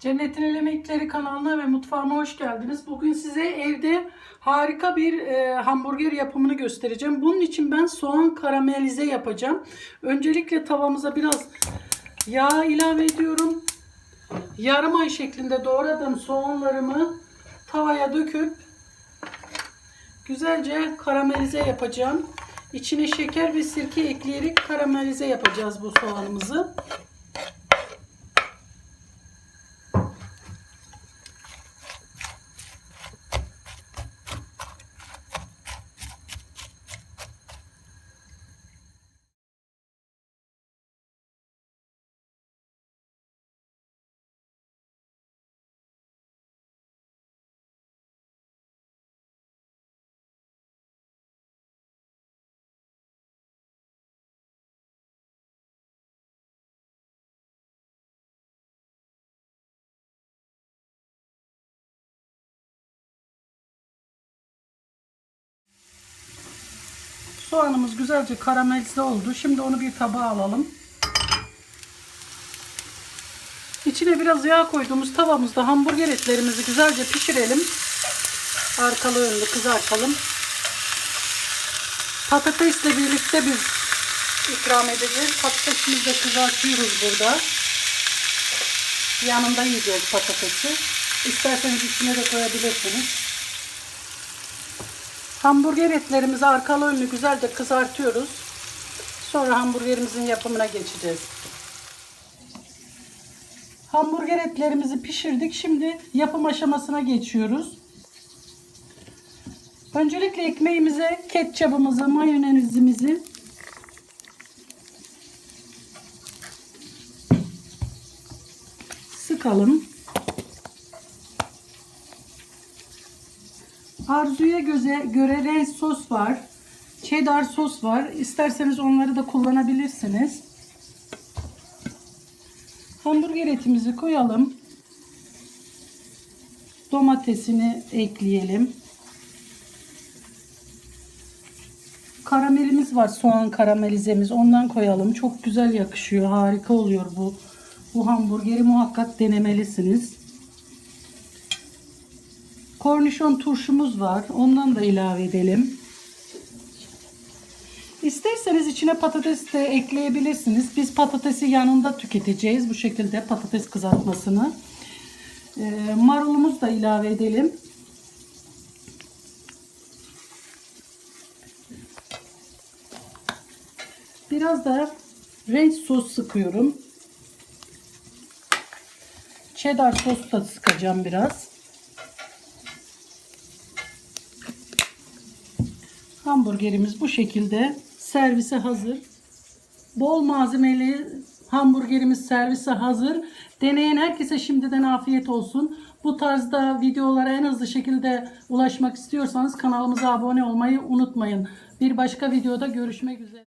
Cennetin El Emekleri kanalına ve mutfağıma hoş geldiniz. Bugün size evde harika bir e, hamburger yapımını göstereceğim. Bunun için ben soğan karamelize yapacağım. Öncelikle tavamıza biraz yağ ilave ediyorum. Yarım ay şeklinde doğradığım soğanlarımı tavaya döküp güzelce karamelize yapacağım. İçine şeker ve sirke ekleyerek karamelize yapacağız bu soğanımızı. Soğanımız güzelce karamelize oldu. Şimdi onu bir tabağa alalım. İçine biraz yağ koyduğumuz tavamızda hamburger etlerimizi güzelce pişirelim. Arkalı önlü kızartalım. Patatesle birlikte biz ikram edeceğiz. Patatesimizi de kızartıyoruz burada. Yanında yiyeceğiz patatesi. İsterseniz içine de koyabilirsiniz. Hamburger etlerimizi arkalı önlü güzelce kızartıyoruz. Sonra hamburgerimizin yapımına geçeceğiz. Hamburger etlerimizi pişirdik. Şimdi yapım aşamasına geçiyoruz. Öncelikle ekmeğimize ketçabımızı, mayonezimizi sıkalım. Arzuya göze, göre renk sos var. Cheddar sos var. İsterseniz onları da kullanabilirsiniz. Hamburger etimizi koyalım. Domatesini ekleyelim. Karamelimiz var. Soğan karamelizemiz. Ondan koyalım. Çok güzel yakışıyor. Harika oluyor bu. Bu hamburgeri muhakkak denemelisiniz. Kornişon turşumuz var. Ondan da ilave edelim. İsterseniz içine patates de ekleyebilirsiniz. Biz patatesi yanında tüketeceğiz. Bu şekilde patates kızartmasını. Marulumuzu da ilave edelim. Biraz da renk sos sıkıyorum. Cheddar sos da sıkacağım biraz. Hamburgerimiz bu şekilde servise hazır. Bol malzemeli hamburgerimiz servise hazır. Deneyen herkese şimdiden afiyet olsun. Bu tarzda videolara en hızlı şekilde ulaşmak istiyorsanız kanalımıza abone olmayı unutmayın. Bir başka videoda görüşmek üzere.